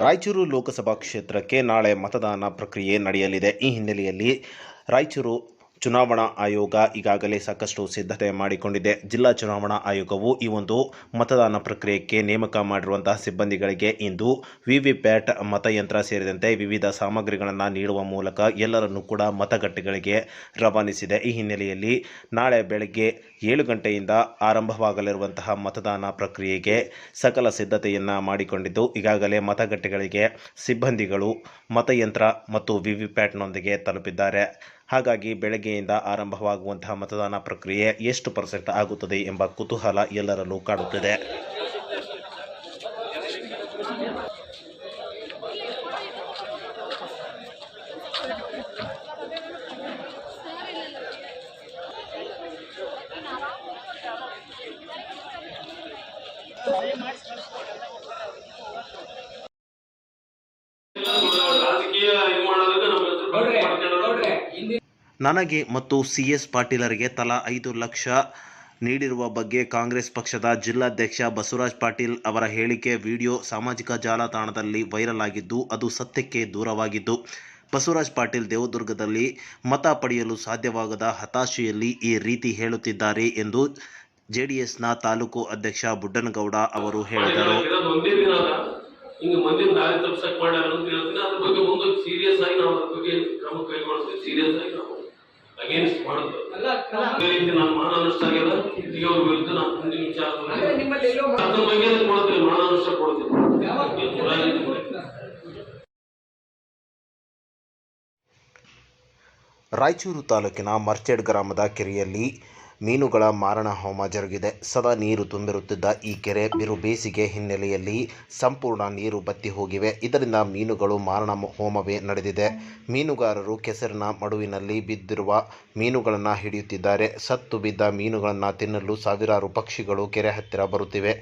ರಾಯಚೂರು ಲೋಕಸಭಾ ಕ್ಷೇತ್ರಕ್ಕೆ ನಾಳೆ ಮತದಾನ ಪ್ರಕ್ರಿಯೆ ನಡೆಯಲಿದೆ. ಈ ಹಿನ್ನೆಲೆಯಲ್ಲಿ ರಾಯಚೂರು ಚುನಾವಣಾ ಆಯೋಗ ಈಗಾಗಲೇ ಸಾಕಷ್ಟು ಸಿದ್ಧತೆ ಮಾಡಿಕೊಂಡಿದೆ. ಜಿಲ್ಲಾ ಚುನಾವಣಾ ಆಯೋಗವು ಈ ಒಂದು ಮತದಾನ ಪ್ರಕ್ರಿಯೆಗೆ ನೇಮಕ ಮಾಡಿರುವಂತಹ ಸಿಬ್ಬಂದಿಗಳಿಗೆ ಇಂದು ವಿವಿಪ್ಯಾಟ್ ಮತಯಂತ್ರ ಸೇರಿದಂತೆ ವಿವಿಧ ಸಾಮಗ್ರಿಗಳನ್ನು ನೀಡುವ ಮೂಲಕ ಎಲ್ಲರನ್ನೂ ಕೂಡ ಮತಗಟ್ಟೆಗಳಿಗೆ ರವಾನಿಸಿದೆ. ಈ ಹಿನ್ನೆಲೆಯಲ್ಲಿ ನಾಳೆ ಬೆಳಗ್ಗೆ ಏಳು ಗಂಟೆಯಿಂದ ಆರಂಭವಾಗಲಿರುವಂತಹ ಮತದಾನ ಪ್ರಕ್ರಿಯೆಗೆ ಸಕಲ ಸಿದ್ಧತೆಯನ್ನು ಮಾಡಿಕೊಂಡಿದ್ದು, ಈಗಾಗಲೇ ಮತಗಟ್ಟೆಗಳಿಗೆ ಸಿಬ್ಬಂದಿಗಳು ಮತಯಂತ್ರ ಮತ್ತು ವಿವಿಪ್ಯಾಟ್ನೊಂದಿಗೆ ತಲುಪಿದ್ದಾರೆ. ಹಾಗಾಗಿ ಬೆಳಗ್ಗೆಯಿಂದ ಆರಂಭವಾಗುವಂತಹ ಮತದಾನ ಪ್ರಕ್ರಿಯೆ ಎಷ್ಟು ಪರ್ಸೆಂಟ್ ಆಗುತ್ತದೆ ಎಂಬ ಕುತೂಹಲ ಎಲ್ಲರಲ್ಲೂ ಕಾಡುತ್ತಿದೆ. ರಾಜಕೀಯ ಇದು ಮಾಡೋದಕ್ಕೆ ನಮ್ಮ ನನಗೆ ಮತ್ತು ಸಿಎಸ್ ಪಾಟೀಲರಿಗೆ ತಲಾ ಐದು ಲಕ್ಷ ನೀಡಿರುವ ಬಗ್ಗೆ ಕಾಂಗ್ರೆಸ್ ಪಕ್ಷದ ಜಿಲ್ಲಾಧ್ಯಕ್ಷ ಬಸವರಾಜ್ ಪಾಟೀಲ್ ಅವರ ಹೇಳಿಕೆ ವಿಡಿಯೋ ಸಾಮಾಜಿಕ ಜಾಲತಾಣದಲ್ಲಿ ವೈರಲ್ ಆಗಿದ್ದು ಅದು ಸತ್ಯಕ್ಕೆ ದೂರವಾಗಿದ್ದು ಬಸವರಾಜ್ ಪಾಟೀಲ್ ದೇವದುರ್ಗದಲ್ಲಿ ಮತ ಪಡೆಯಲು ಸಾಧ್ಯವಾಗದ ಹತಾಶೆಯಲ್ಲಿ ಈ ರೀತಿ ಹೇಳುತ್ತಿದ್ದಾರೆ ಎಂದು ಜೆಡಿಎಸ್ನ ತಾಲೂಕು ಅಧ್ಯಕ್ಷ ಬುಡ್ಡನಗೌಡ ಅವರು ಹೇಳಿದರು. ಮಂದಿರ ಹಿಂಗ ಮಂದಿನ ದಾರಿ ತಪ್ಸಕ್ ಮಾಡ್ಯಾರ ಅಂತ ಹೇಳ್ತೀನಿ. ಅದ್ರ ಬಗ್ಗೆ ಒಂದು ಸೀರಿಯಸ್ ಆಗಿ ನಾವು ಅದ್ರ ಬಗ್ಗೆ ಕ್ರಮ ಕೈಗೊಳ್ತೀವಿ. ಸೀರಿಯಸ್ ಆಗಿ ನಾವು. ಅಗೇನ್ಸ್ಟ್ ಮಾಡೋದು. ಅಲ್ಲ ಅಲ್ಲ. ಅದೇ ರೀತಿ ನಾನು ಮಾನ ನಷ್ಟ ಆಗ್ಯದ. ಈಗ ಅವ್ರ ವಿರುದ್ಧ ನಾನು ಮುಂದಿನ ವಿಚಾರ ಅಂದ್ರೆ ಬಗ್ಗೆ ಕೊಡ್ತೀವಿ ಮಾನ ಮುರಾರಿ- ರಾಯಚೂರು ತಾಲೂಕಿನ ಮರ್ಚೆಡ್ ಗ್ರಾಮದ ಕೆರೆಯಲ್ಲಿ ಮೀನುಗಳ ಮಾರಣ ಹೋಮ ಜರುಗಿದೆ. ಸದಾ ನೀರು ತುಂಬಿರುತ್ತಿದ್ದ ಈ ಕೆರೆ ಬಿರು ಬೇಸಿಗೆ ಹಿನ್ನೆಲೆಯಲ್ಲಿ ಸಂಪೂರ್ಣ ನೀರು ಬತ್ತಿ ಹೋಗಿವೆ. ಇದರಿಂದ ಮೀನುಗಳು ಮಾರಣ ಹೋಮವೇ ನಡೆದಿದೆ. ಮೀನುಗಾರರು ಕೆಸರಿನ ಮಡುವಿನಲ್ಲಿ ಬಿದ್ದಿರುವ ಮೀನುಗಳನ್ನು ಹಿಡಿಯುತ್ತಿದ್ದಾರೆ. ಸತ್ತು ಬಿದ್ದ ಮೀನುಗಳನ್ನು ತಿನ್ನಲು ಸಾವಿರಾರು ಪಕ್ಷಿಗಳು ಕೆರೆ ಹತ್ತಿರ ಬರುತ್ತಿವೆ.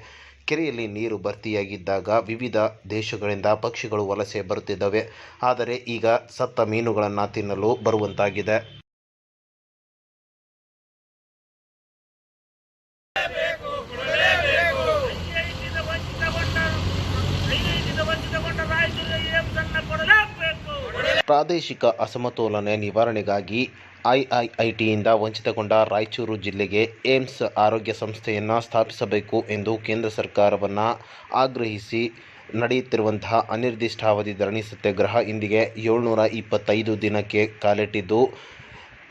ಕೆರೆಯಲ್ಲಿ ನೀರು ಭರ್ತಿಯಾಗಿದ್ದಾಗ ವಿವಿಧ ದೇಶಗಳಿಂದ ಪಕ್ಷಿಗಳು ವಲಸೆ ಬರುತ್ತಿದ್ದವೆ. ಆದರೆ ಈಗ ಸತ್ತ ಮೀನುಗಳನ್ನು ತಿನ್ನಲು ಬರುವಂತಾಗಿದೆ. ಪ್ರಾದೇಶಿಕ ಅಸಮತೋಲನೆ ನಿವಾರಣೆಗಾಗಿ ಐಐಐಟಿಯಿಂದ ವಂಚಿತಗೊಂಡ ರಾಯಚೂರು ಜಿಲ್ಲೆಗೆ ಏಮ್ಸ್ ಆರೋಗ್ಯ ಸಂಸ್ಥೆಯನ್ನು ಸ್ಥಾಪಿಸಬೇಕು ಎಂದು ಕೇಂದ್ರ ಸರ್ಕಾರವನ್ನು ಆಗ್ರಹಿಸಿ ನಡೆಯುತ್ತಿರುವಂತಹ ಅನಿರ್ದಿಷ್ಟಾವಧಿ ಧರಣಿ ಸತ್ಯಾಗ್ರಹ ಇಂದಿಗೆ ಏಳ್ನೂರ ಇಪ್ಪತ್ತೈದು ದಿನಕ್ಕೆ ಕಾಲಿಟ್ಟಿದ್ದು.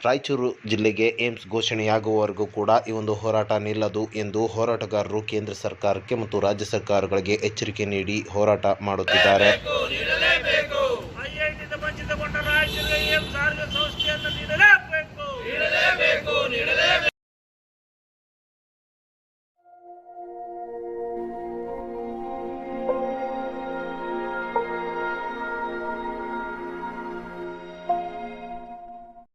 ರಾಯಚೂರು ಜಿಲ್ಲೆಗೆ ಏಮ್ಸ್ ಘೋಷಣೆಯಾಗುವವರೆಗೂ ಕೂಡ ಈ ಒಂದು ಹೋರಾಟ ನಿಲ್ಲದು ಎಂದು ಹೋರಾಟಗಾರರು ಕೇಂದ್ರ ಸರ್ಕಾರಕ್ಕೆ ಮತ್ತು ರಾಜ್ಯ ಸರ್ಕಾರಗಳಿಗೆ ಎಚ್ಚರಿಕೆ ನೀಡಿ ಹೋರಾಟ ಮಾಡುತ್ತಿದ್ದಾರೆ.